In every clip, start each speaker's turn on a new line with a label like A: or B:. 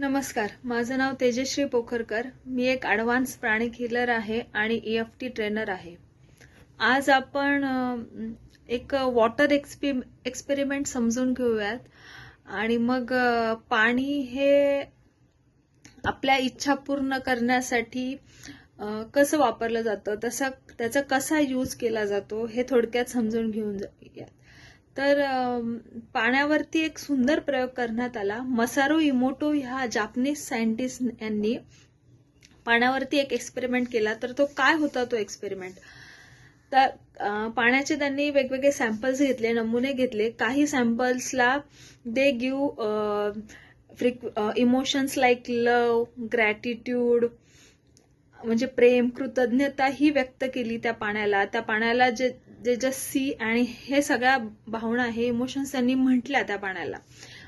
A: नमस्कार माझं नाव तेजश्री पोखरकर. मी एक ॲडव्हान्स प्राणिक हिलर आहे आणि ई एफ टी ट्रेनर आहे. आज आपण एक वॉटर एक्सपि एक्सपेरिमेंट समजून घेऊयात. आणि मग पाणी हे आपल्या इच्छा पूर्ण करण्यासाठी कसं वापरलं जातं? तसा त्याचा कसा यूज केला जातो? हे थोडक्यात समजून घेऊन जाऊयात तर पाण्यावरती एक सुंदर प्रयोग करण्यात आला. मसारो इमोटो ह्या जापनीज सायंटिस्ट यांनी पाण्यावरती एक एक्सपेरिमेंट केला. तर तो काय होता तो एक्सपेरिमेंट तर पाण्याचे त्यांनी वेगवेगळे सॅम्पल्स घेतले नमुने घेतले. काही सॅम्पल्सला they give freak emotions like love gratitude म्हणजे प्रेम कृतज्ञता ही व्यक्त केली त्या पाण्याला. त्या पाण्याला जे जे जस्ट सी आणि हे सगळ्या भावना हे इमोशन्स त्यांनी म्हटल्या त्या पाण्याला.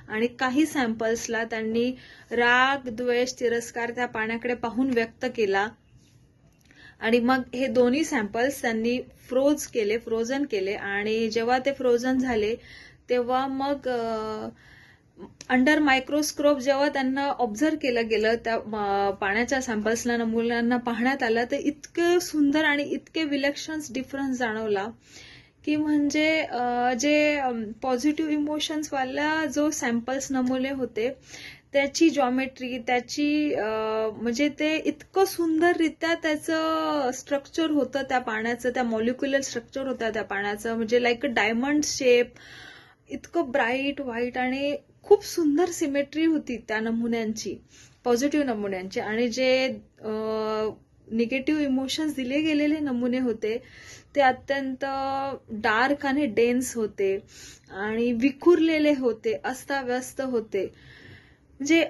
A: आणि काही सॅम्पल्सला त्यांनी राग द्वेष तिरस्कार त्या पाण्याकडे पाहून व्यक्त केला. आणि मग हे दोन्ही सॅम्पल्स त्यांनी फ्रोज केले फ्रोझन केले. आणि जेव्हा ते फ्रोझन झाले तेव्हा मग अंडर मायक्रोस्कोप जेव्हा त्यांना ऑब्झर्व केलं गेलं त्या पाण्याच्या सॅम्पल्सला मुलांना पाहण्यात आलं तर इतके सुंदर आणि इतके विलक्षण डिफरन्स जाणवला की म्हणजे जे पॉझिटिव्ह इमोशन्सवाल्या जो सॅम्पल्स नमुने होते त्याची जॉमेट्री त्याची म्हणजे ते इतकं सुंदररित्या त्याचं स्ट्रक्चर होतं त्या पाण्याचं त्या मॉलिक्युलर स्ट्रक्चर होतं त्या पाण्याचं म्हणजे लाईक अ डायमंड शेप इतकं ब्राईट व्हाईट आणि खूप सुंदर सिमेट्री होती त्या नमुन्यांची पॉझिटिव्ह नमुन्यांची. आणि जे निगेटिव्ह इमोशन्स दिले गेलेले नमुने होते ते अत्यंत डार्क आणि डेन्स होते आणि विखुरलेले होते अस्ताव्यस्त होते. म्हणजे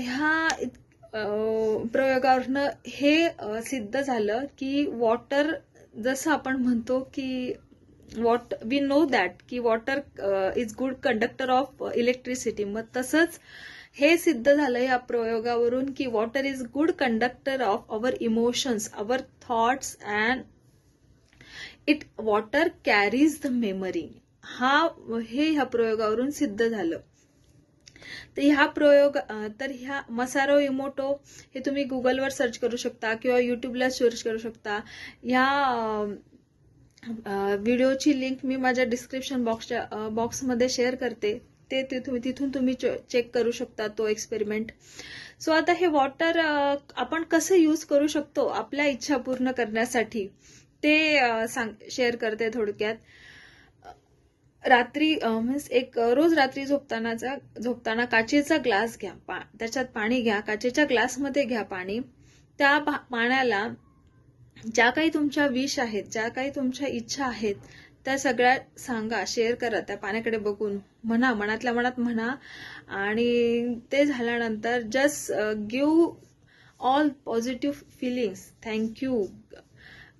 A: ह्या प्रयोगावरनं हे सिद्ध झालं की वॉटर जसं आपण म्हणतो की वॉट वी नो दॅट की water is good conductor of electricity मग तसंच हे सिद्ध झालं या प्रयोगावरून की water is good conductor of our emotions our thoughts and it water carries the memory हा हे ह्या प्रयोगावरून सिद्ध झालं. तर ह्या प्रयोग तर ह्या मसारो इमोटो हे तुम्ही गुगलवर सर्च करू शकता किंवा युट्यूबला सर्च करू शकता. ह्या व्हिडिओची लिंक मी माझ्या डिस्क्रिप्शन बॉक्सच्या बॉक्समध्ये शेअर करते. ते तिथून तिथून तुम्ही चेक करू शकता तो एक्सपेरिमेंट. सो आता हे वॉटर आपण कसं यूज करू शकतो आपल्या इच्छा पूर्ण करण्यासाठी ते सांग शेअर करते थोडक्यात. रात्री मीन्स एक रोज रात्री झोपतानाचा झोपताना काचेचा ग्लास घ्या. पा त्याच्यात पाणी घ्या. काचेच्या ग्लासमध्ये घ्या पाणी. त्या पा- पाण्याला ज्या काही तुमच्या विश आहेत ज्या काही तुमच्या इच्छा आहेत त्या सगळ्या सांगा शेअर करा त्या पाण्याकडे बघून. म्हणा मनातल्या मनात म्हणा. आणि ते झाल्यानंतर just give all positive feelings thank you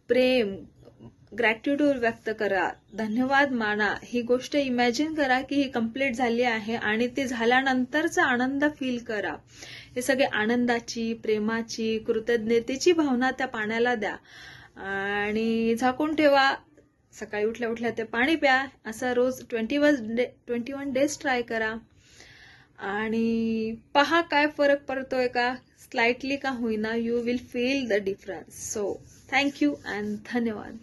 A: Prem gratitude व्यक्त करा. धन्यवाद माना. ही गोष्ट इमॅजिन करा की ही कंप्लीट झाली आहे आणि ती झाल्यानंतरचा आनंद फील करा. हे सगळे आनंदाची प्रेमाची कृतज्ञतेची भावना त्या पाण्याला द्या. आणि झाकून ठेवा. सकाळी उठल्या उठल्या ते पाणी प्या. असं रोज twenty one day twenty one days try करा. आणि पहा काय फरक पडतोय का? स्लाइटली का होईना you will feel the difference so thank you and धन्यवाद.